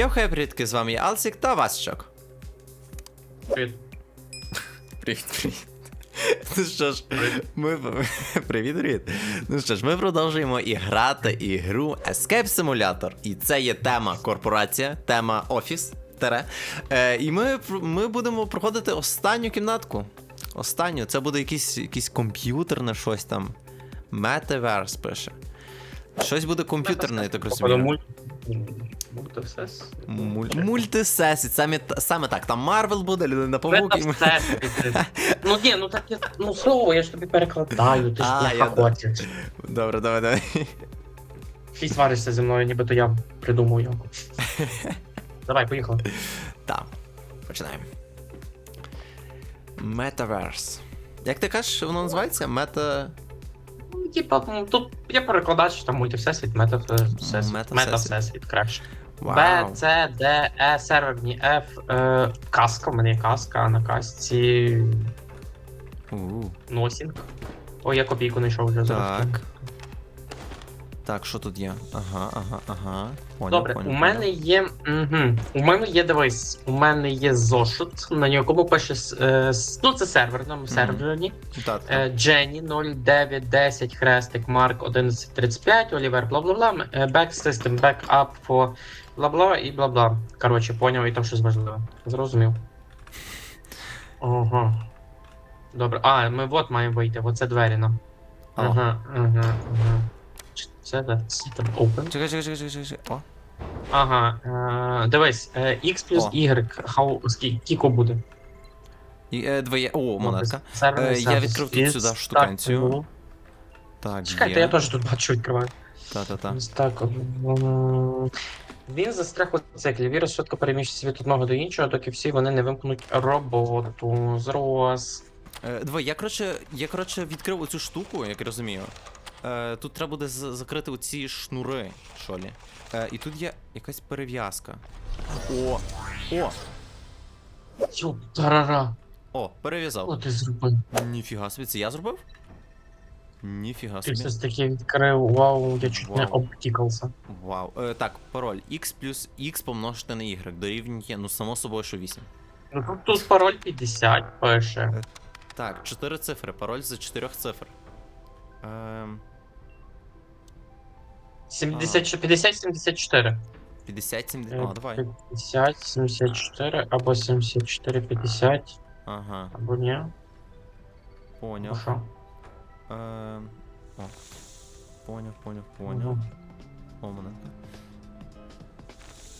Йо, хей, привітки, з вами я Алсік та Васчок. Привіт. Привіт, привіт. Ну що ж, ми. Привіт, привіт. Ну що ж, ми продовжуємо і грати ігру Escape Simulator. І це є тема корпорація, тема офіс. Тере. Е, і ми, ми будемо проходити останню кімнатку. Останню. Це буде якийсь, якийсь комп'ютерне щось там. Metaverse пише. Щось буде комп'ютерне, я так розумію. Мульт... Мультивсес? Муль- саме, саме так. Там Марвел буде, людина павук. і Ну ні, ну так я, ну слово, я ж тобі перекладаю, ти ж А, я- хочеш. Добре, давай, давай. Ти сваришся зі мною, нібито я придумав його. Давай, поїхали. Так, починаємо. Metaverse. Як ти кажеш, воно називається? Мета. Ну, Типа, ну, тут є перекладач, там мультивсесвіт, метавсесвіт, Метавсесвіт. метавсесвіт краще. Вау. Б, С, Д, Е, серверні, Ф, е, каска, в мене є каска, а на касці У, носінг. О, я копійку знайшов вже зараз. Так. Так, що тут є? Ага, ага, ага. Понял, Добре, понял, у мене є. Угу. У мене є дивись, у мене є зошит, на якому пише. Е, с- ну, це сервер, на сервері. Так, так. Е, Дженні 0910 хрестик Марк 1135, Олівер, бла бла бла. е, Back system, backup for бла бла і бла бла. Коротше, поняв, і там щось важливе. Зрозумів. Ага. Добре. А, ми от маємо вийти, оце двері нам. Ага, ага, ага. Це да, system open. Чекай, чекай, чекай, чекай, чекай. О. Ага, е, дивись, е, X плюс О. Y, how, скільки кіко буде? І, е, двоє. О, монетка. Серверний Е, я відкрив тут Із- сюди так, штукенцію. ну. Так, Чекайте, є. я теж тут бачу відкриваю. Та-та-та. Ось так. м, Він застряг у циклі. Вірус швидко переміщується від одного до іншого, доки всі вони не вимкнуть роботу. Зрос. Е, Давай, я коротше, я коротше відкрив оцю штуку, як я розумію. Е, тут треба буде закрити оці шнури, що лі. Е, і тут є якась перев'язка. О! О! Йо, тарара. О, перев'язав. ти зробив? Ніфіга собі, це я зробив? Ніфіга Ти собі. таке відкрив, вау, я чуть не Вау. обтікався. Вау. Е, так, пароль. X плюс X помножити на Y. Дорівнює, ну само собою, що 8. Ну тут, тут пароль 50 пише. Так, 4 цифри. Пароль за 4 цифр. Ем, 70, 50, 74. 50, 70. Е, А, давай. 50, 74, або 74, 50, Ага, або ні. Поняв. що? Ем, о. Поняв, поняв, поняв. Мгм. О, монетка.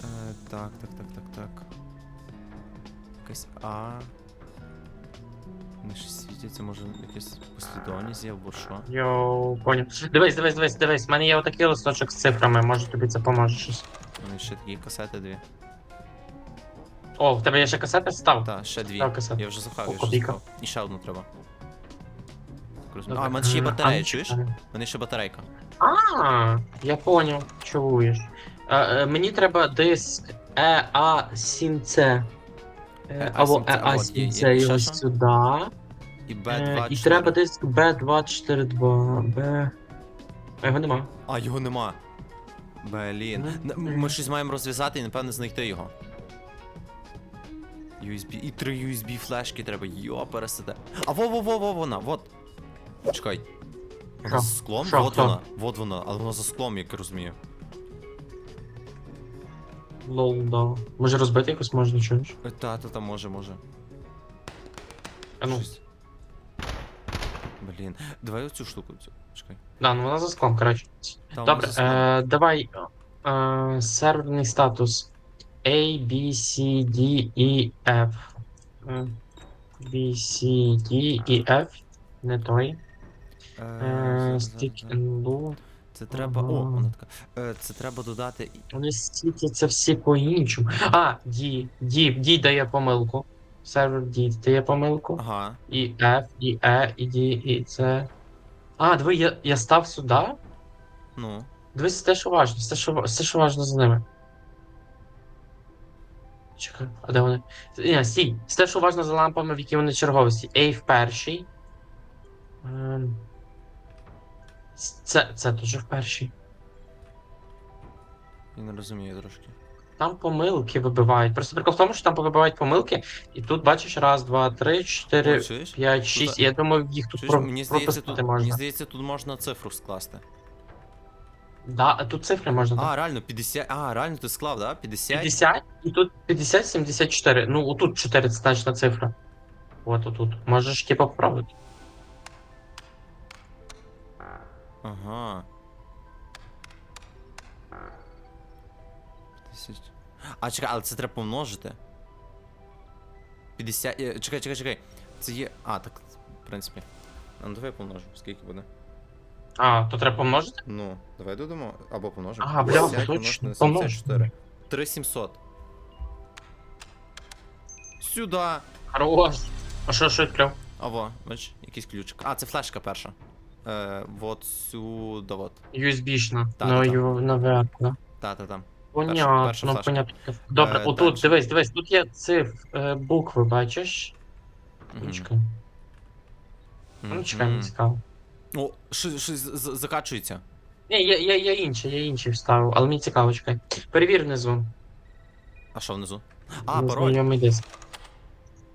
Е, так, так, так, так, так. Якась А. Вони щось світяться, може якась послідовність є або що. Йоу, поняв. Дивись, дивись, дивись, дивись. У мене є отакий листочок з цифрами, може тобі це поможе щось. Вони ще такі касети дві. О, в тебе є ще касети став? Так, ще дві. Став касети. Я вже запхав, я вже копійка. запхав. І ще одну треба. Так розумію. А, в мене ще є М, батарея, а, чуєш? У мене ще батарейка. А, я поняв, чуєш. Е, е, мені треба диск E EA7C. Е, EA7C, Або от є, EA7C є. його Ще сюди. І Е, B2. і треба диск B242. B. А його нема. А, його нема. Блін. Н- Ми щось маємо розв'язати і, напевне, знайти його. USB. І три USB флешки треба. Йо, пересиде. А во во во во вона, вот. Чекай. Вона Що? за склом? Що, вот хто? вона. Вот вона, але вона за склом, як я розумію. Лол, да. Може розбити якось можна чуєш? Е, Та, та, та, може, може. А ну. Щось. Блін. Давай оцю штуку. Цю. Чекай. Да, ну вона за склом, коротше. Там Добре, е, давай. Е, серверний статус. A, B, C, D, E, F. Е, B, C, D, E, F. Не той. Е, Е, зараз, Stick зараз. and loop. Це треба. О, вона така. Е, Це треба додати. Вони світяться всі по-іншому. А, D, D, D дає помилку. Сервер D дає помилку. Ага. І F, і E, і D, і C. А, диви, я, я став сюди. Ну. Дивись, те, що важно, все, що, все, що важно за ними. Чекай, а де вони? Ні, стій. Все, що важно за лампами, в які вони черговості. A в першій. Ем, Це, це теж в першій. Я не розумію трошки. там помилки вибивають. Просто прикол в тому, що там вибивають помилки, і тут бачиш раз, два, три, чотири, О, п'ять, шість. Я думаю, їх тут про- мені здається, тут, мені можна. здається, тут можна цифру скласти. Да, а тут цифри можна. так. А, реально, 50. А, реально ти склав, да? 50? 50 і тут 50, 74. Ну, отут 4 значна цифра. От отут. Можеш типа поправити. Ага. А, чекай, але це треба помножити. 50. е, Чекай, чекай, чекай. Це є. А, так, в принципі. А ну давай помножу. Скільки буде? А, то треба помножити? Ну, давай додамо. Або помножимо. А, бля, 50 точно, помножити на 74. 3700. Сюда. Хорош. А що, що відкрив? Во, бач, якийсь ключик. А, це флешка перша. Е, вот сюди, от. USB-шна. Та, Ну, та, та. ю- наверх, да. Та-та-та. Понятно, перша флешка. понятно. Добре, Е, отут, дальше. дивись, дивись, тут є циф, е, букви, бачиш? Мгм. Чекай. Ну, чекай, Мгм. не цікаво. О, щось щось з- закачується. Ні, я, я, я інші, я інші вставив, але мені цікаво, чекай. Перевір внизу. А що внизу? А, пароль. Незнайомий диск.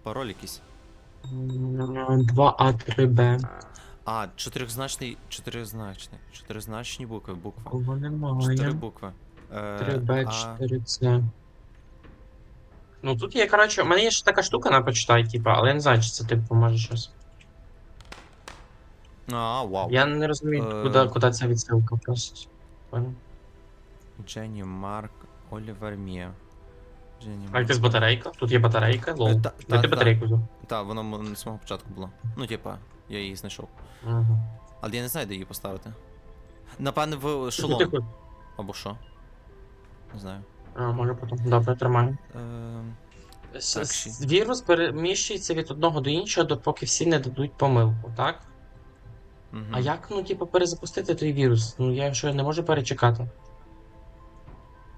Пароль якийсь. 2А3Б. А, чотиризначний, чотиризначний. Чотиризначні букви, буква. Кого Чотири немає. букви. Е, 3Б, а, 4С. Ну тут є, коротше, у мене є ще така штука на почитай, типа, але я не знаю, чи це типу може щось. а, вау. Я не розумію, Е. куди, куди ця відсилка просто. Понял? Дженні Марк Олівер Мія. Дженні А якась батарейка? Тут є батарейка, лол. Е, Де та- ти та- та. батарейку взяв? Так, воно м- з самого початку було. Ну, типа, я її знайшов. Ага. Але я не знаю, де її поставити. Напевне, в шолом. Тихо. Або що. Не знаю. А, може потім. Добре, тримаю. Ем, С- Так, с- Вірус переміщується від одного до іншого, допоки всі не дадуть помилку, так? мгм. А як, ну, типу, перезапустити той вірус? Ну, я що не можу перечекати.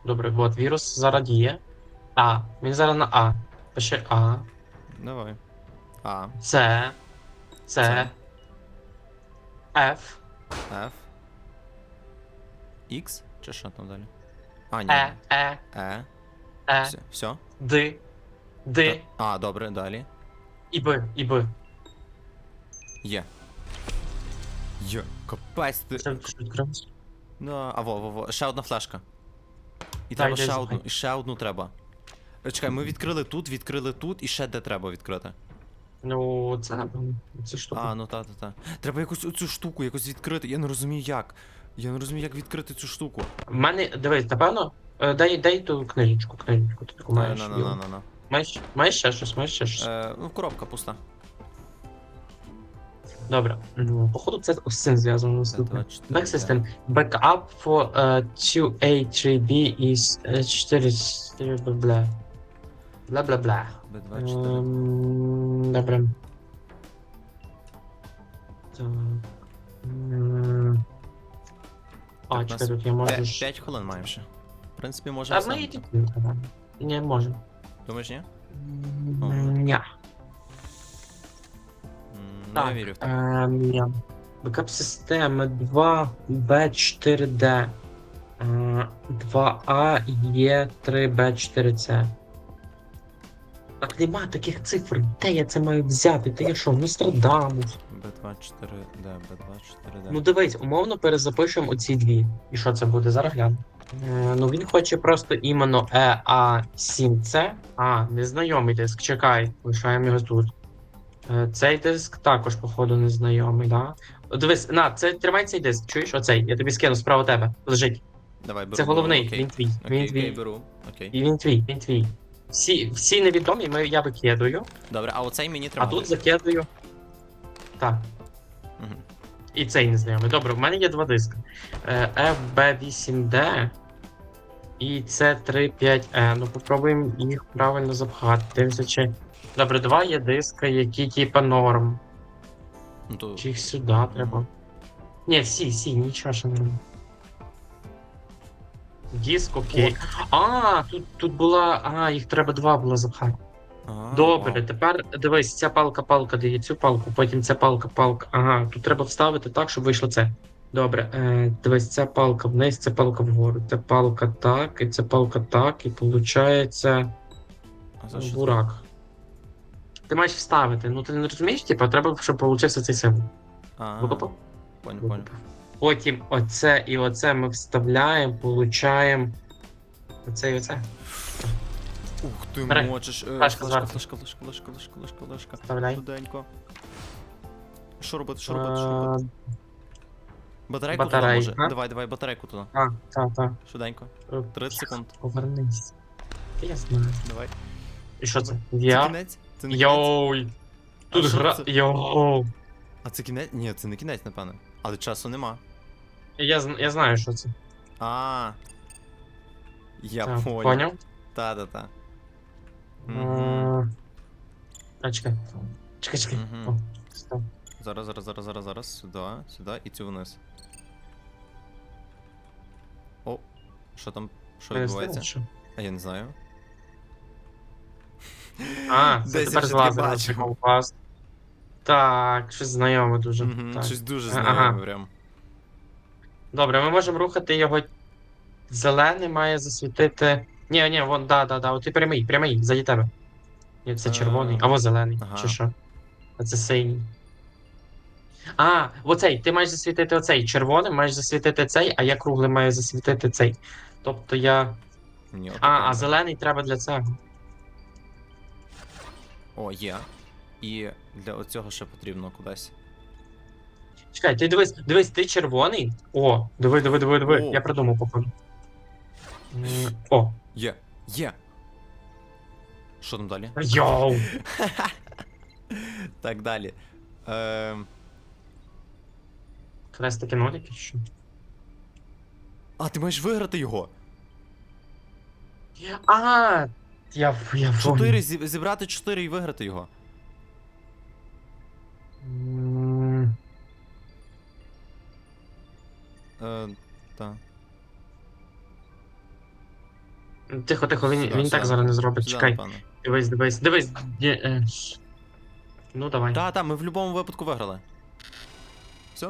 Добре, от вірус зараз діє. А, він зараз на А. Пише А, Давай. А, С, С, Це. Ф, F. X? Чи що там далі? А, ні. Е, Е, Е. Е, Все. Все? Д, Д А, добре, далі. і Б, і Б. Є. Є. Капець ти. Це що відкрився? Ну, а во, во, во. Ще одна флешка. І треба ще одну. І ще одну треба. Е, Чекай, ми відкрили тут, відкрили тут, і ще де треба відкрити. Ну, це. Це штука. А, ну та, та, та. Треба якусь оцю штуку якось відкрити. Я не розумію як. Я не розумію, як відкрити цю штуку. В мене, дивись, напевно, е, дай, дай ту книжечку, книжечку, ти таку На, маєш. на, на, Йо. на, на, на. Маєш, маєш ще щось, маєш ще щось. Е, ну, коробка пуста. Добре. Ну, походу, це з цим зв'язано наступне. 24, Back system. Backup for uh, 2A3B is uh, 4 4 бла бла. Бла бла бла. Б24. Ем, Добре. Так. М. А, Так, чекай, нас тут я можу. ж- 5 хвилин маємо ще. В принципі, можемо. А ми і не треба. Не можемо. Думаєш, ні? М, Ня. М, Ну, я вірю в тебе. Ем, ня. Бекап системи 2B4D. 2A є 3B4C. Так нема таких цифр. Де я це маю взяти? Та я що, Нострадамус? Б24, де, Б24, де. Ну дивись, умовно перезапишемо оці дві. І що це буде? Зараз гляну. Е, ну він хоче просто іменно E EA7C. А, незнайомий диск, чекай, лишаємо його тут. Е, цей диск також, походу, незнайомий, да? О, Дивись, на, це тримай цей диск, чуєш? Оцей, я тобі скину справа тебе. Лежить. Давай, беру. Це головний, окей. він твій. Окей, Він твій. окей, беру. Окей. І він твій, він твій. Всі, всі невідомі ми, я викидаю, Добре, а оцей мені а треба. тут закидаю. Так. Угу. І цей незнайомий. Добре, в мене є два диски. Е, FB8D і C35E. Ну, попробуємо їх правильно запхати. Дивимося, чи. Добре, два є диски, які типа норм. Ну то. Чи їх сюди треба. Ні, всі, всі, нічого ще не робимо. Диск, окей. А, тут, тут була. А, їх треба два було запхати. Добре, вау. тепер дивись, ця палка-палка дає цю палку, потім ця палка-палка. Ага, тут треба вставити так, щоб вийшло це. Добре, е, дивись, ця палка вниз, ця палка вгору, ця палка так, і ця палка так, і виходить А за що? бурак. Ти маєш вставити, ну ти не розумієш, типа, треба, щоб получився цей символ. А, Викопав? понял, понял. Потім оце і оце ми вставляємо, получаємо. Оце і оце. Ух ти Бери. мочиш. Е, Флешка Флешка, флешка, флешка, флешка, флешка, флешка, флешка. Вставляй. Швиденько. Що робити, що робити, що робити? Е, Батарейку туди батарейка. може. Давай, давай, батарейку туди. А, так, так. Швиденько. 30 секунд. Повернись. Я знаю. Давай. І що це? Це Я? кінець? Це не кінець? Йоу! Тут що гра. це? Йоу! А це кінець? Ні, це не кінець, напевно. Але часу нема. Я, зн- я знаю, що це. А. Я Так, понял. Поняв? Та-та-та. Мгм. Е, А, чекай. Чекай, чекай. Мгм. О, стоп. Зараз, зараз, зараз, зараз, зараз. Сюди, сюди і цю вниз. О, що там? Що Мене відбувається? знаєш, що? А я не знаю. А, це Десь я тепер вже з таке лазером бачив. прикол, клас. Так, щось знайоме дуже. Мгм, Так. Щось дуже Ага. знайоме прям. Добре, ми можемо рухати його. Зелений має засвітити. Ні, ні, вон, да, да, да. От ти прямий, прямий, заді тебе. Ні, це Е, червоний, або зелений, ага. чи що. А це синій. А, оцей, ти маєш засвітити оцей. Червоним маєш засвітити цей, а я круглим маю засвітити цей. Тобто я. Ні, А, а зелений треба для цього. О, є. І для оцього ще потрібно кудись. Чекай, ти дивись, дивись, ти червоний. О, диви, диви, диви, диви. О. Я придумав, походу. М, О, Є, є. Що там далі? йоу! Так далі. Ем... Хрестики ноліки, що? А, ти маєш виграти його. А, я, я Чотири зі- зібрати чотири і виграти його. М, Е, та. Тихо, тихо, він, Сюди, він сюди. так зараз не зробить. Сюди, Чекай, напевно. дивись, дивись, дивись. Є, е, Ну, давай. Та, та, ми в будь-якому випадку виграли. Все?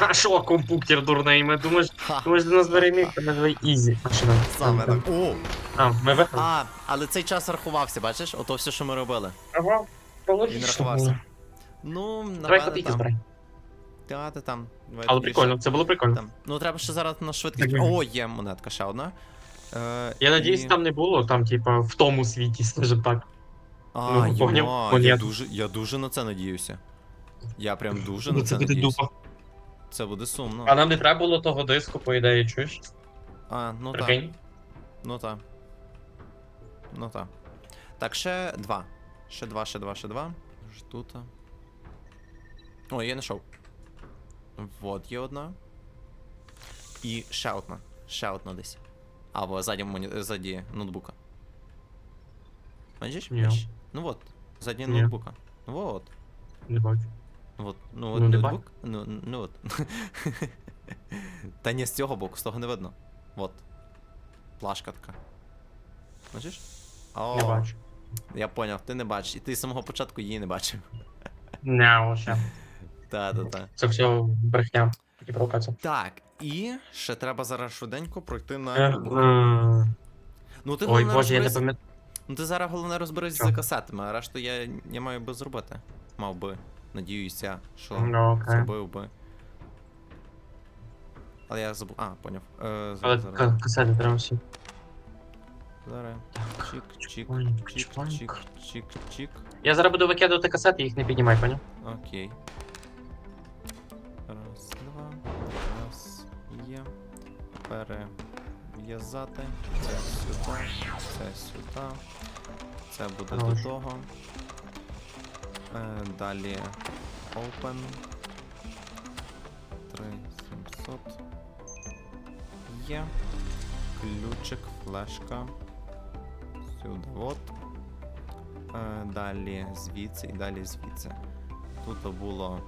А що, компуктер дурний? Ми думаєш, Ха, думаєш, до нас переміг, ми давай ізі. А що там? саме так. О! А, ми виграли? А, але цей час рахувався, бачиш? Ото все, що ми робили. Ага, Він рахувався. Ну, Давай напевно, копійки збирай. Та, та, там. Давай Але прикольно, це було прикольно. Там. Ну, треба ще зараз на швидкість. Так, О, є монетка ще одна. Е, Я надіюсь, там не було, там, типа, в тому світі, скажімо так. А, Ну, йо, поняв, я, дуже, я дуже на це надіюся. Я прям дуже на Ну, це, це буде надіюся. дупа. Це буде сумно. А нам не треба було того диску, по ідеї, чуєш? А, ну так. Прикинь? Ну так. Ну так. Так, ще два. Ще два, ще два, ще два. Ж Тут. О, я знайшов. Вот є одна. І ще одна. Ще одна десь. Або ззаді, моні... ззаді ноутбука. Бачиш? Ні. Бачиш? Ну от. Ззаді Ні. ноутбука. Вот. Не бачу. Вот, ну от Ну, не ноутбук. Ну, ну от. Та ні, з цього боку, з того не видно. Вот. Плашка така. Бачиш? О, Не бачу. Я поняв, ти не бачиш. І ти з самого початку її не бачив. Не, вообще. Та, та, та. Це все брехня. Такі провокації. Так, і ще треба зараз швиденько пройти Е, на. е. Ну ти Ой, головне боже, я не розберись. пам'ятаю. Ну ти зараз головне розберись Що? з касетами, а решту я, я маю би зробити. Мав би. Надіюся, що Ну, окей. зробив би. Але я забув. А, поняв. Е, Але зараз, зараз. ка- касети треба всі. Зараз. Чик, чик, чик, чик, чик, чик. Я зараз буду викидувати касети, їх не піднімай, поняв? Окей. Перев'язати. Це сюди. Це сюди. Це буде до того. Е, далі Open. 3700. Є. Ключик, флешка. Сюди от. Е, далі звідси і далі звідси. Тут було.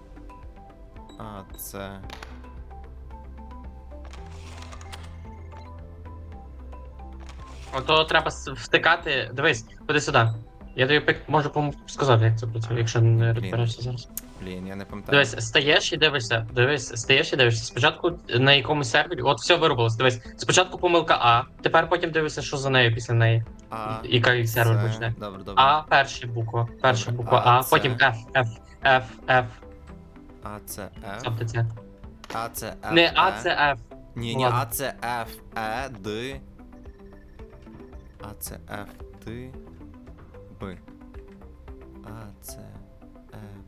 А, це. Ото треба втикати. Дивись, ходи сюди. Я тобі пик- можу пом- сказати, як це працює, якщо не розберешся зараз. Блін, я не пам'ятаю. Дивись, стаєш і дивишся. Дивись, стаєш і дивишся. Спочатку на якомусь сервері, от все виробилось. Дивись, спочатку помилка А, тепер потім дивишся, що за нею після неї. А, Яка сервер це- почне. Добре, добре. А, перша буква. Перша Добре, буква А, А, це- потім F, F, F, F. А, це F. Тобто це. А, це F. Не А, E. це F. Ні, ні, Ладно. А це F, E, D. А це F, D, B. А це F,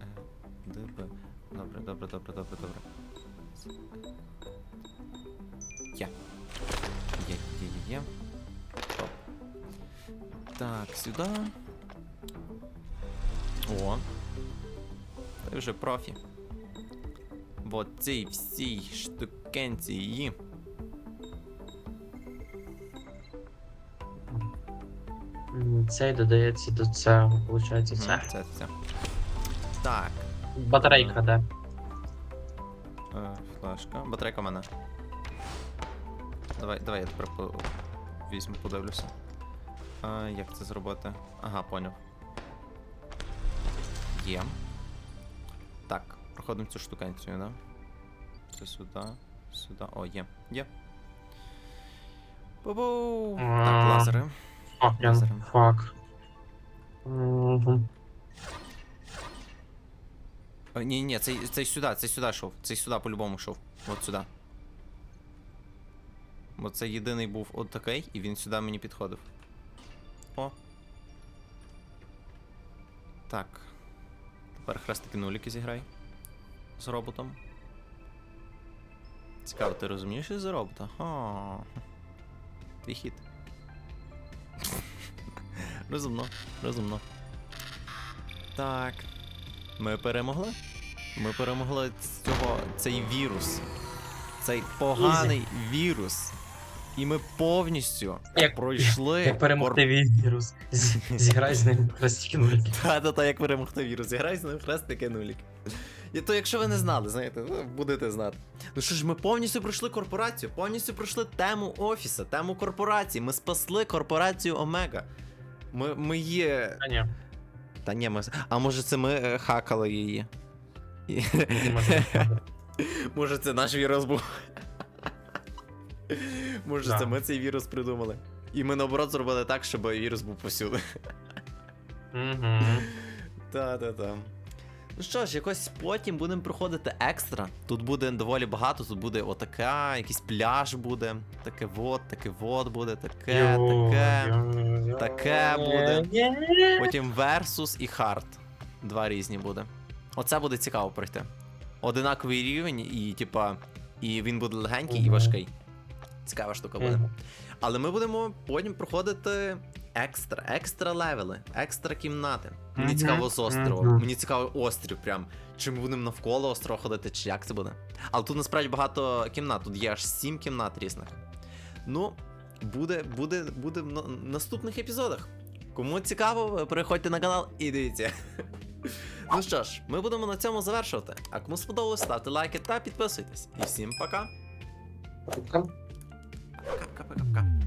F, D, B. Добре, добре, добре, добре, добре. Є. Є, є, є, є. Так, сюди. О. Ти вже профі. Бо цій всій штукенції. М, Цей додається до цього, виходить Мгм, це. Це. Так. Батарейка, де? Е, флешка. Батарейка в мене. Давай, давай я тепер по... візьму, подивлюся. А, як це зробити? Ага, поняв. Є. Так, проходимо цю штукенцію, да? Це сюди, сюди. О, є. Є. Бу-бу! Так, А. лазери. Фак, я- Лазером. фак. Мгм. Ні, ні, ні, цей, цей сюди, цей сюди йшов. Цей сюди по-любому йшов. От сюди. Бо це єдиний був от такий, і він сюди мені підходив. О. Так. Тепер хрестики нуліки зіграй. З роботом. Цікаво, ти розумієш із робота? Ха. Твій хід. Розумно, розумно. Так. Ми перемогли? Ми перемогли цього, цей вірус. Цей поганий вірус. І ми повністю Як- пройшли. Як перемогти вірус. З- Зіграй з ним хрестики нулики. Та-та-та, як перемогти вірус. Зіграй з ним хрестики нулік. І то, якщо ви не знали, знаєте, ну, будете знати. Ну що ж, ми повністю пройшли корпорацію, повністю пройшли тему офіса, тему корпорації. Ми спасли корпорацію Омега. Ми, ми є. А ні, Та ні, ми. А може це ми е, хакали її? І- може. Може, це наш вірус був. Може, Да. це ми цей вірус придумали. І ми наоборот зробили так, щоб вірус був повсюди. Угу. Та-та-та. Ну що ж, якось потім будемо проходити екстра. Тут буде доволі багато, тут буде отака, якийсь пляж буде, таке вот, таке вот буде, таке, таке. таке буде. Потім Versus і Hard. Два різні буде. Оце буде цікаво пройти. Одинаковий рівень, і, типа, і він буде легенький і важкий. Цікава штука буде. Але ми будемо потім проходити екстра, екстра левели, екстра кімнати. Мені цікаво з острову. мгм. Мені цікаво острів прям. Чи ми будемо навколо острова ходити, чи як це буде. Але тут насправді багато кімнат, тут є аж сім кімнат різних. Ну, буде, буде, буде в на- наступних епізодах. Кому цікаво, переходьте на канал і дивіться. Ну що ж, ми будемо на цьому завершувати. А кому сподобалось, ставте лайки та підписуйтесь. І всім пока. กลับกลับกลับกลับ